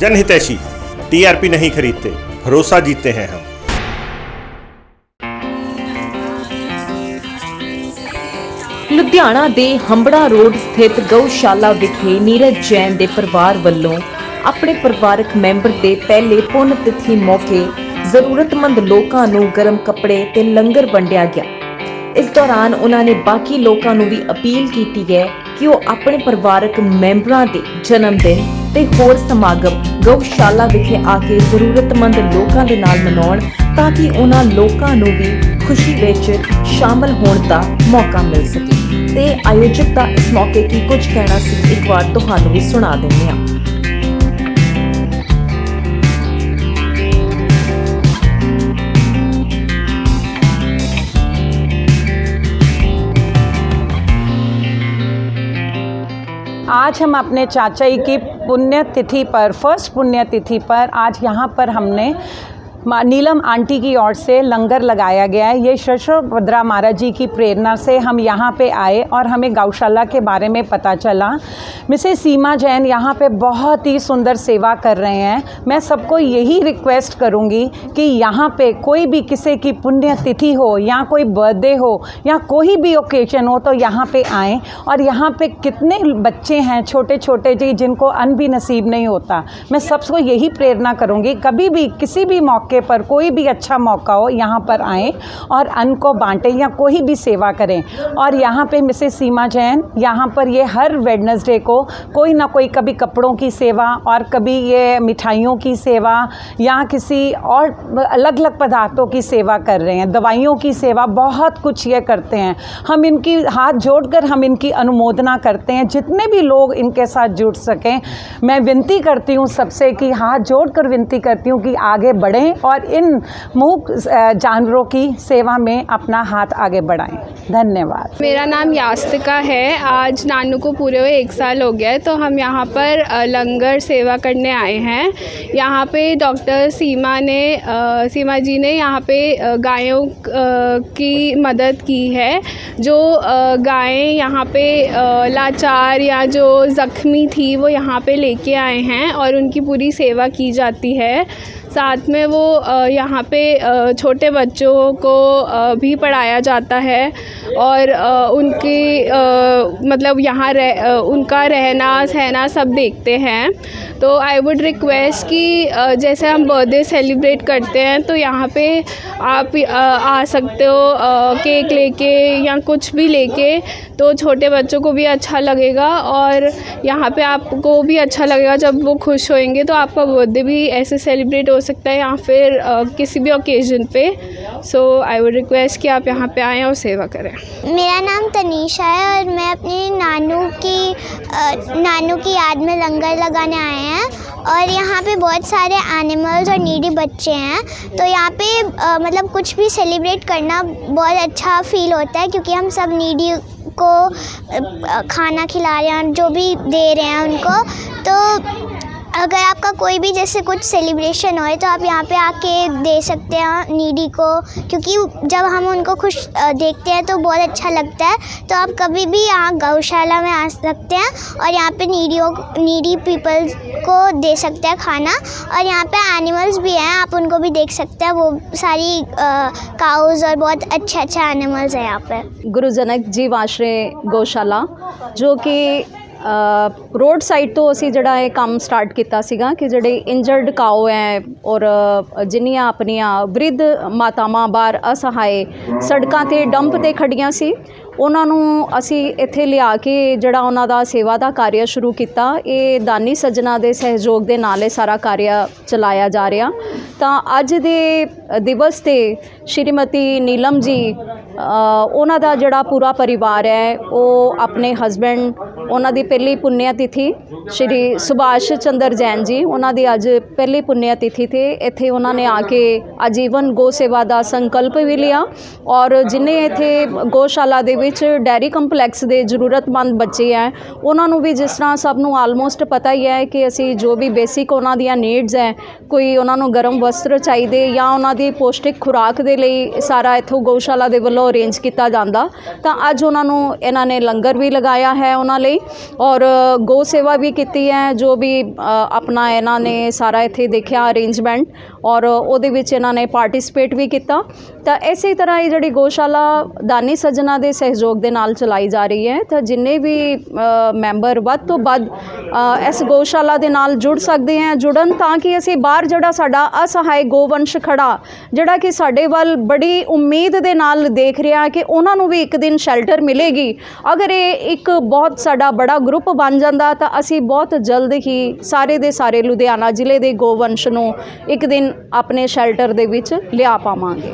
जन हितैषी टीआरपी नहीं खरीदते भरोसा जीतते हैं हम ਲੁਧਿਆਣਾ ਦੇ ਹੰਬੜਾ ਰੋਡ ਸਥਿਤ ਗਊਸ਼ਾਲਾ ਵਿਖੇ ਨੀਰਜ ਜੈਨ ਦੇ ਪਰਿਵਾਰ ਵੱਲੋਂ ਆਪਣੇ ਪਰਿਵਾਰਕ ਮੈਂਬਰ ਦੇ ਪਹਿਲੇ ਪੁੰਨ ਤਿਥੀ ਮੌਕੇ ਜ਼ਰੂਰਤਮੰਦ ਲੋਕਾਂ ਨੂੰ ਗਰਮ ਕੱਪੜੇ ਤੇ ਲੰਗਰ ਵੰਡਿਆ ਗਿਆ ਇਸ ਦੌਰਾਨ ਉਹਨਾਂ ਨੇ ਬਾਕੀ ਲੋਕਾਂ ਨੂੰ ਵੀ ਅਪੀਲ ਕੀਤੀ ਹੈ ਕਿ ਉਹ ਆਪਣੇ ਪਰਿਵਾਰਕ ਮੈਂਬਰਾਂ ਦੇ ਜਨਮ ਦਿਨ ਤੇ ਹੋਰ ਸਮਾਗਮ ਗਊਸ਼ਾਲਾ ਵਿਖੇ ਆ ਕੇ ਜ਼ਰੂਰਤਮੰਦ ਲੋਕਾਂ ਦੇ ਨਾਲ ਮਨਾਉਣ ਤਾਂ ਕਿ ਉਹਨਾਂ ਲੋਕਾਂ ਨੂੰ ਵੀ ਖੁਸ਼ੀ ਵਿੱਚ ਸ਼ਾਮਲ ਹੋਣ ਦਾ ਮੌਕਾ ਮਿਲ ਸਕੇ ਤੇ ਆਯੋਜਕ ਦਾ ਇਸ ਮੌਕੇ ਕੀ ਕੁਝ ਕਹਿਣਾ ਸੀ ਇੱਕ ਵਾਰ ਤੁਹਾਨੂੰ ਵੀ ਸੁਣਾ ਦਿੰਦੇ ਹਾਂ आज हम अपने चाचाई की पुण्यतिथि पर फ़र्स्ट पुण्यतिथि पर आज यहाँ पर हमने नीलम आंटी की ओर से लंगर लगाया गया है। ये शशोभद्रा महाराज जी की प्रेरणा से हम यहाँ पे आए और हमें गौशाला के बारे में पता चला। मिसेस सीमा जैन यहाँ पे बहुत ही सुंदर सेवा कर रहे हैं। मैं सबको यही रिक्वेस्ट करूँगी कि यहाँ पे कोई भी किसी की पुण्यतिथि हो या कोई बर्थडे हो या कोई भी ओकेजन हो तो यहाँ पे आएँ। और यहाँ पे कितने बच्चे हैं छोटे छोटे जी, जिनको अन भी नसीब नहीं होता। मैं सबको यही प्रेरणा करूँगी। कभी भी किसी भी मौके पर कोई भी अच्छा मौका हो, यहाँ पर आएँ और अन्न को बांटें या कोई भी सेवा करें। और यहाँ पे मिसेस सीमा जैन, यहाँ पर ये हर वेडनेसडे को कोई ना कोई कभी कपड़ों की सेवा और कभी ये मिठाइयों की सेवा या किसी और अलग अलग पदार्थों की सेवा कर रहे हैं, दवाइयों की सेवा, बहुत कुछ ये करते हैं। हम इनकी हाथ जोड़कर हम इनकी अनुमोदना करते हैं, जितने भी लोग इनके साथ जुड़ सकें, मैं विनती करती हूँ सबसे कि हाथ जोड़कर विनती करती हूँ कि आगे बढ़ें और इन मूक जानवरों की सेवा में अपना हाथ आगे बढ़ाएँ। धन्यवाद। मेरा नाम यास्तिका है। आज नानू को पूरे हुए एक साल हो गया है तो हम यहाँ पर लंगर सेवा करने आए हैं। यहाँ पे डॉक्टर सीमा ने सीमा जी ने यहाँ पे गायों की मदद की है, जो गायें यहाँ पे लाचार या जो ज़ख्मी थी, वो यहाँ पे लेके आए हैं और उनकी पूरी सेवा की जाती है। साथ में वो यहाँ पे छोटे बच्चों को भी पढ़ाया जाता है और उनकी मतलब यहाँ रह उनका रहना, सहना सब देखते हैं। तो आई वुड रिक्वेस्ट कि जैसे हम बर्थडे सेलिब्रेट करते हैं तो यहाँ पे आप आ सकते हो केक लेके या कुछ भी लेके तो छोटे बच्चों को भी अच्छा लगेगा और यहाँ पे आपको भी अच्छा लगेगा जब वो खुश होंगे तो आपका बर्थडे भी ऐसे सेलिब्रेट हो सकता है या फिर किसी भी ओकेजन पे। सो आई वुड रिक्वेस्ट कि आप यहाँ पे आएँ और सेवा करें। मेरा नाम तनीषा है और मैं अपनी नानू की नानू की याद में लंगर लगाने आए हैं। और यहाँ पे बहुत सारे एनिमल्स और नीडी बच्चे हैं। तो यहाँ पे अ, मतलब कुछ भी सेलिब्रेट करना बहुत अच्छा फील होता है क्योंकि हम सब नीडी को खाना खिला रहे हैं जो भी दे रहे हैं उनको। तो अगर आपका कोई भी जैसे कुछ सेलिब्रेशन हो तो आप यहाँ पे आके दे सकते हैं नीडी को। क्योंकि जब हम उनको खुश देखते हैं तो बहुत अच्छा लगता है। तो आप कभी भी यहाँ गौशाला में आ सकते हैं और यहाँ पे नीडियों नीडी पीपल्स को दे सकते हैं खाना। और यहाँ पे एनिमल्स भी हैं, आप उनको भी देख सकते हैं। वो सारी काउज और बहुत अच्छे अच्छे एनिमल्स हैं यहाँ पर गुरु जनक जीव आश्रय गौशाला, जो कि ਰੋਡ ਸਾਈਡ ਤੋਂ ਅਸੀਂ ਜਿਹੜਾ ਇਹ ਕੰਮ ਸਟਾਰਟ ਕੀਤਾ ਸੀਗਾ ਕਿ ਜਿਹੜੇ ਇੰਜਰਡ ਕਾਓ ਹੈ ਔਰ ਜਿੰਨੀਆਂ ਆਪਣੀਆਂ ਬ੍ਰਿਧ ਮਾਤਾਵਾਂ ਬਾਹਰ ਅਸਹਾਏ ਸੜਕਾਂ ਤੇ ਡੰਪ ਤੇ ਖੜੀਆਂ ਸੀ, ਉਹਨਾਂ ਨੂੰ ਅਸੀਂ ਇੱਥੇ ਲਿਆ ਕੇ ਜਿਹੜਾ ਉਹਨਾਂ ਦਾ ਸੇਵਾ ਦਾ ਕਾਰਿਆ ਸ਼ੁਰੂ ਕੀਤਾ। ਇਹ ਦਾਨੀ ਸੱਜਣਾ ਦੇ ਸਹਿਯੋਗ ਦੇ ਨਾਲ ਇਹ ਸਾਰਾ ਕਾਰਿਆ ਚਲਾਇਆ ਜਾ ਰਿਹਾ। ਤਾਂ ਅੱਜ ਦੇ ਦਿਵਸ ਤੇ ਸ਼੍ਰੀਮਤੀ ਨੀਲਮ ਜੀ ਉਹਨਾਂ ਦਾ ਜਿਹੜਾ ਪੂਰਾ ਪਰਿਵਾਰ ਹੈ, ਉਹ ਆਪਣੇ ਹਸਬੈਂਡ ਉਹਨਾਂ ਦੀ ਪਹਿਲੀ ਪੁੰਨਿਆ ਤਿਥੀ ਸ਼੍ਰੀ ਸੁਭਾਸ਼ ਚੰਦਰ ਜੈਨ ਜੀ, ਉਹਨਾਂ ਦੀ ਅੱਜ ਪਹਿਲੀ ਪੁੰਨਿਆ ਤਿਥੀ ਤੇ ਇੱਥੇ ਉਹਨਾਂ ਨੇ ਆ ਕੇ ਆਜੀਵਨ ਗੋ ਸੇਵਾ ਦਾ ਸੰਕਲਪ ਵੀ ਲਿਆ ਔਰ ਜਿਨੇ ਇੱਥੇ ਗੋਸ਼ਾਲਾ ਦੇ ਵਿੱਚ ਡੈਰੀ ਕੰਪਲੈਕਸ ਦੇ ਜ਼ਰੂਰਤਮੰਦ ਬੱਚੇ ਹੈ, ਉਹਨਾਂ ਨੂੰ ਵੀ ਜਿਸ ਤਰ੍ਹਾਂ ਸਭ ਨੂੰ ਆਲਮੋਸਟ ਪਤਾ ਹੀ ਹੈ ਕਿ ਅਸੀਂ ਜੋ ਵੀ ਬੇਸਿਕ ਉਹਨਾਂ ਦੀਆਂ ਨੀਡਸ ਹੈ, ਕੋਈ ਉਹਨਾਂ ਨੂੰ ਗਰਮ ਵਸਤਰ ਚਾਹੀਦੇ ਜਾਂ ਉਹਨਾਂ ਦੀ ਪੌਸ਼ਟਿਕ ਖੁਰਾਕ ਦੇ ਲਈ ਸਾਰਾ ਇੱਥੋਂ ਗਊਸ਼ਾਲਾ ਦੇ ਵੱਲੋਂ ਅਰੇਂਜ ਕੀਤਾ ਜਾਂਦਾ, ਤਾਂ ਅੱਜ ਉਹਨਾਂ ਨੂੰ ਇਹਨਾਂ ਨੇ ਲੰਗਰ ਵੀ ਲਗਾਇਆ ਹੈ ਉਹਨਾਂ ਲਈ ਔਰ ਗੋ ਸੇਵਾ ਵੀ ਕੀਤੀ ਹੈ, ਜੋ ਵੀ ਆਪਣਾ ਇਹਨਾਂ ਨੇ ਸਾਰਾ ਇੱਥੇ ਦੇਖਿਆ ਅਰੇਂਜਮੈਂਟ ਔਰ ਉਹਦੇ ਵਿੱਚ ਇਹਨਾਂ ਨੇ ਪਾਰਟਿਸਿਪੇਟ ਵੀ ਕੀਤਾ। ਤਾਂ ਇਸੇ ਤਰ੍ਹਾਂ ਇਹ ਜਿਹੜੀ ਗੋਸ਼ਾਲਾ ਦਾਨੀ ਸੱਜਣਾ ਦੇ ਸਹਿਯੋਗ ਦੇ ਨਾਲ ਚਲਾਈ ਜਾ ਰਹੀ ਹੈ, ਤਾਂ ਜਿੰਨੇ ਵੀ ਮੈਂਬਰ ਵੱਧ ਤੋਂ ਵੱਧ ਇਸ ਗੋਸ਼ਾਲਾ ਦੇ ਨਾਲ ਜੁੜ ਸਕਦੇ ਹੈ, ਜੁੜਨ ਤਾਂ ਕਿ ਅਸੀਂ ਬਾਹਰ ਜਿਹੜਾ ਸਾਡਾ ਅਸਹਾਇ ਗੋਵੰਸ਼ ਖੜਾ, ਜਿਹੜਾ ਕਿ ਸਾਡੇ ਵੱਲ ਬੜੀ ਉਮੀਦ ਦੇ ਨਾਲ ਦੇਖ ਰਿਹਾ ਕਿ ਉਹਨਾਂ ਨੂੰ ਵੀ ਇੱਕ ਦਿਨ ਸ਼ੈਲਟਰ ਮਿਲੇਗੀ। ਅਗਰ ਇਹ ਇੱਕ ਬਹੁਤ ਸਾਡਾ ਬੜਾ ਗਰੁੱਪ ਬਣ ਜਾਂਦਾ ਤਾਂ ਅਸੀਂ ਬਹੁਤ ਜਲਦ ਹੀ ਸਾਰੇ ਦੇ ਸਾਰੇ ਲੁਧਿਆਣਾ ਜ਼ਿਲ੍ਹੇ ਦੇ ਗੋਵੰਸ਼ ਨੂੰ ਇੱਕ ਦਿਨ ਆਪਣੇ ਸ਼ੈਲਟਰ ਦੇ ਵਿੱਚ ਲਿਆ ਪਾਵਾਂਗੇ।